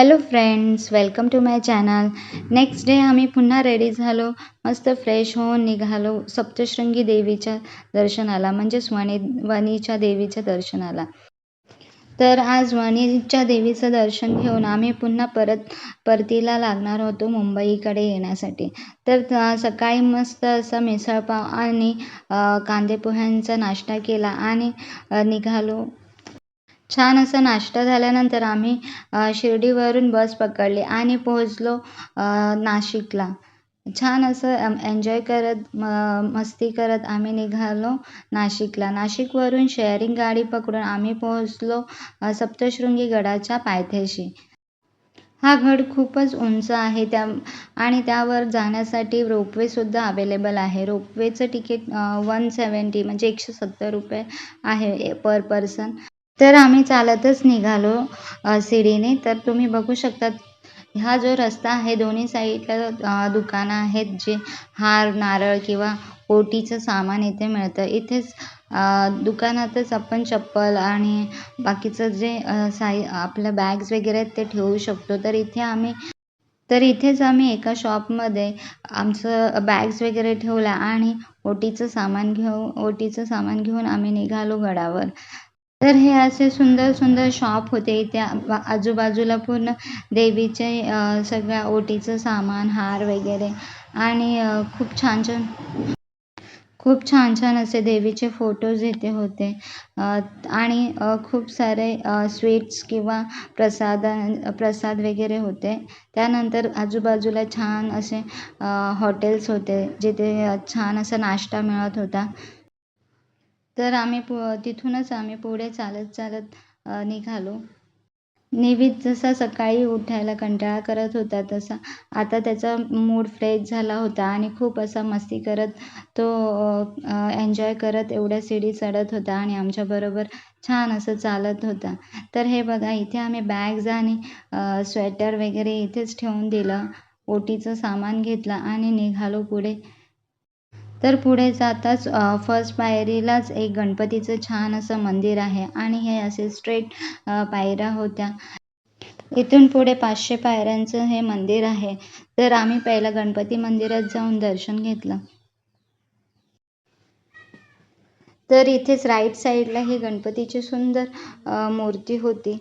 Hello friends welcome to my channel next day आम्ही पुन्हा ready झालो. मस्त फ्रेश होऊन निघालो सप्तशृंगी देवीच्या दर्शनाला म्हणजेच वणी वणीच्या देवीच्या दर्शनाला. तर आज वणीच्या देवीचं दर्शन घेऊन आम्ही पुन्हा परत परतीला लागणार होतो मुंबईकडे येण्यासाठी. तर सकाळी मस्त असा मिसळपाव आणि कांदेपोह्यांचा नाश्ता केला आणि निघालो. छान असा नाश्ता झाल्यानंतर आम्ही शिर्डीवरून बस पकडली आणि पोहोचलो नाशिकला. छान असं एन्जॉय करत म मस्ती करत आम्ही निघालो नाशिकला. नाशिकवरून शेअरिंग गाडी पकडून आम्ही पोहोचलो सप्तशृंगी गडाच्या पायथ्याशी. हा गड खूपच उंच आहे त्या आणि त्यावर जाण्यासाठी रोपवेसुद्धा अवेलेबल आहे. रोपवेचं तिकीट वन सेवन्टी म्हणजे एकशे सत्तर रुपये आहे पर पर्सन तर आम्ही चालतच निघालो सिडीने. शिडीने तर तुम्ही बघू शकता हा जो रस्ता आहे दोन्ही साईडला दुकानं आहेत जे हार नारळ किंवा ओटीचं सामान इथे मिळतं. इथेच दुकानातच आपण चप्पल आणि बाकीचं जे साई आपल्या बॅग्स वगैरे आहेत ते ठेवू शकतो. तर इथे आम्ही तर इथेच आम्ही एका शॉपमध्ये आमचं बॅग्स वगैरे ठेवला आणि ओटीचं सामान घेऊ ओटीचं सामान घेऊन आम्ही निघालो गडावर. तर हे असे सुंदर सुंदर शॉप होते. इथे आजूबाजूला पूर्ण देवीचे सगळ्या ओटीचं सामान हार वगैरे आणि खूप छान छान खूप छान छान असे देवीचे फोटोज येते होते. आणि खूप सारे स्वीट्स किंवा प्रसाद प्रसाद वगैरे होते. त्यानंतर आजूबाजूला छान असे हॉटेल्स होते जिथे छान असा नाश्ता मिळत होता. तर आम्ही पु तिथूनच आम्ही पुढे चालत चालत निघालो. निवित जसा सकाळी उठायला कंटाळा करत होता तसा आता त्याचा मूड फ्रेश झाला होता आणि खूप असा मस्ती करत तो एन्जॉय करत एवढ्या सीडी चढत होता आणि आमच्याबरोबर छान असं चालत होता. तर हे बघा इथे आम्ही बॅग्स आणि स्वेटर वगैरे इथेच ठेवून दिलं ओटीचं सामान घेतलं आणि निघालो पुढे. तर पुढे जाताच फर्स्ट पायरीलाच एक गणपतीचं छान असं मंदिर आहे आणि हे असे स्ट्रेट पायऱ्या होत्या. इथून पुढे पाचशे पायऱ्यांचं हे मंदिर आहे. तर आम्ही पहिला गणपती मंदिरात जाऊन दर्शन घेतलं. तर इथेच राईट साईडला ही गणपतीची सुंदर मूर्ती होती.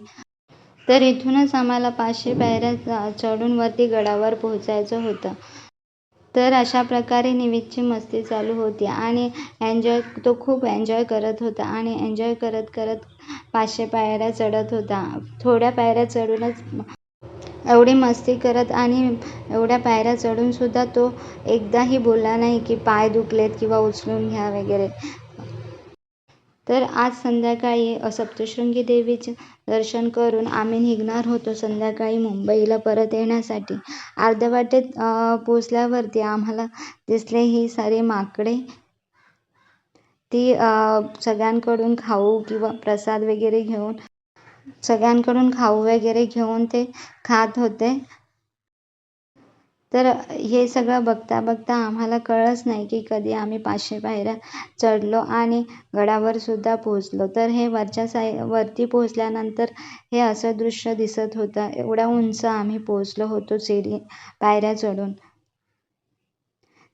तर इथूनच आम्हाला पाचशे पायऱ्या चढून वरती गडावर पोहोचायचं होतं. तर अशा प्रकारे निविदची मस्ती चालू होती आणि एन्जॉय तो खूप एन्जॉय करत होता आणि एन्जॉय करत करत पाचशे पायऱ्या चढत होता. थोड्या पायऱ्या चढूनच एवढी मस्ती करत आणि एवढ्या पायऱ्या चढूनसुद्धा तो एकदाही बोलला नाही की पाय दुखलेत किंवा उचलून घ्या वगैरे. तर आज संध्याकाळी सप्तशृंगी देवीचे दर्शन करून आम्ही निघणार होतो संध्याकाळी मुंबईला परत येण्यासाठी. अर्ध्या वाटेत पोचल्यावरती आम्हाला दिसले ही सारी माकडे. ती सगळ्यांकडून खाऊ किंवा प्रसाद वगैरे घेऊन सगळ्यांकडून खाऊ वगैरे घेऊन ते खात होते. तर हे सगळं बघता बघता आम्हाला कळलंच नाही की कधी आम्ही पाचशे पायऱ्या चढलो आणि गडावर सुद्धा पोहोचलो. तर हे वरच्या साई वरती पोहोचल्यानंतर हे असं दृश्य दिसत होतं. एवढ्या उंच आम्ही पोहोचलो होतो सिडी पायऱ्या चढून.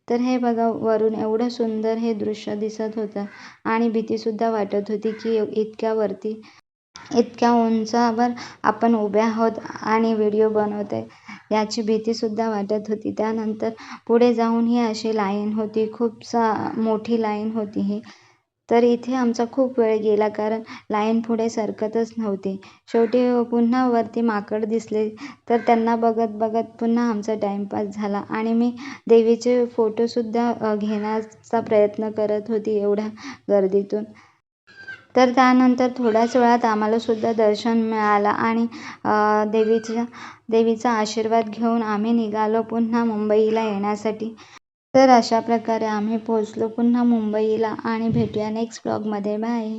तर हे बघा वरून एवढं सुंदर हे दृश्य दिसत होतं आणि भीतीसुद्धा वाटत होती की इतक्या वरती इतक्या उंचावर आपण उभे आहोत आणि व्हिडिओ बनवते याची भीतीसुद्धा वाटत होती. त्यानंतर पुढे जाऊन ही अशी लाईन होती. खूप सा मोठी लाईन होती ही. तर इथे आमचा खूप वेळ गेला कारण लाईन पुढे सरकतच नव्हती. शेवटी पुन्हा वरती माकड दिसले. तर त्यांना बघत बघत पुन्हा आमचा टाईमपास झाला आणि मी देवीचे फोटोसुद्धा घेण्याचा प्रयत्न करत होती एवढ्या गर्दीतून. तर त्यानंतर थोड्याच वेळात आम्हाला सुद्धा दर्शन मिळालं आणि देवीच्या देवीचा आशीर्वाद घेऊन आम्ही निघालो पुन्हा मुंबईला येण्यासाठी. तर अशा प्रकारे आम्ही पोहोचलो पुन्हा मुंबईला आणि भेटूया नेक्स्ट ब्लॉगमध्ये बाय